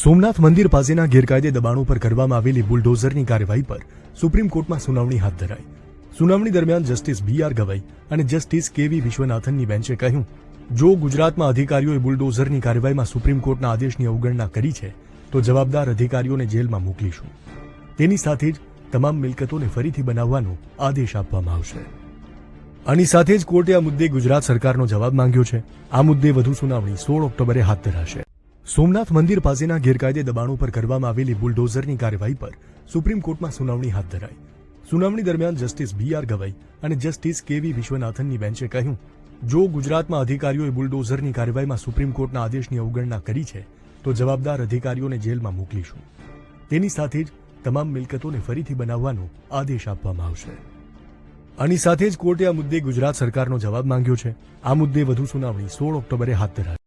સોમનાથ મંદિર પાસેના ગેરકાયદે દબાણો પર કરવામાં આવેલી બુલડોઝરની કાર્યવાહી પર સુપ્રીમ કોર્ટમાં સુનાવણી હાથ ધરાઈ. સુનાવણી દરમિયાન જસ્ટિસ બી આર ગવાઈ અને જસ્ટિસ કે વી વિશ્વનાથનની બેન્ચે કહ્યું, જો ગુજરાતમાં અધિકારીઓએ બુલડોઝરની કાર્યવાહીમાં સુપ્રીમ કોર્ટના આદેશની અવગણના કરી છે, તો જવાબદાર અધિકારીઓને જેલમાં મોકલીશું. તેની સાથે જ તમામ મિલકતોને ફરીથી બનાવવાનો આદેશ આપવામાં આવશે. આની સાથે જ કોર્ટે આ મુદ્દે ગુજરાત સરકારનો જવાબ માંગ્યો છે. આ મુદ્દે વધુ સુનાવણી સોળ ઓક્ટોબરે હાથ ધરાશે. સોમનાથ મંદિર પાસેના ગેરકાયદે દબાણો પર કરવામાં આવેલી બુલડોઝરની કાર્યવાહી પર સુપ્રીમ કોર્ટમાં સુનાવણી હાથ ધરાઈ. સુનાવણી દરમિયાન જસ્ટિસ બી આર ગવાઈ અને જસ્ટિસ કે વી વિશ્વનાથનની બેન્ચે કહ્યું, જો ગુજરાતમાં અધિકારીઓએ બુલડોઝરની કાર્યવાહીમાં સુપ્રીમ કોર્ટના આદેશની અવગણના કરી છે, તો જવાબદાર અધિકારીઓને જેલમાં મોકલીશું. તેની સાથે જ તમામ મિલકતોને ફરીથી બનાવવાનો આદેશ આપવામાં આવશે. આની સાથે જ કોર્ટે આ મુદ્દે ગુજરાત સરકારનો જવાબ માંગ્યો છે. આ મુદ્દે વધુ સુનાવણી સોળ ઓક્ટોબરે હાથ ધરાશે.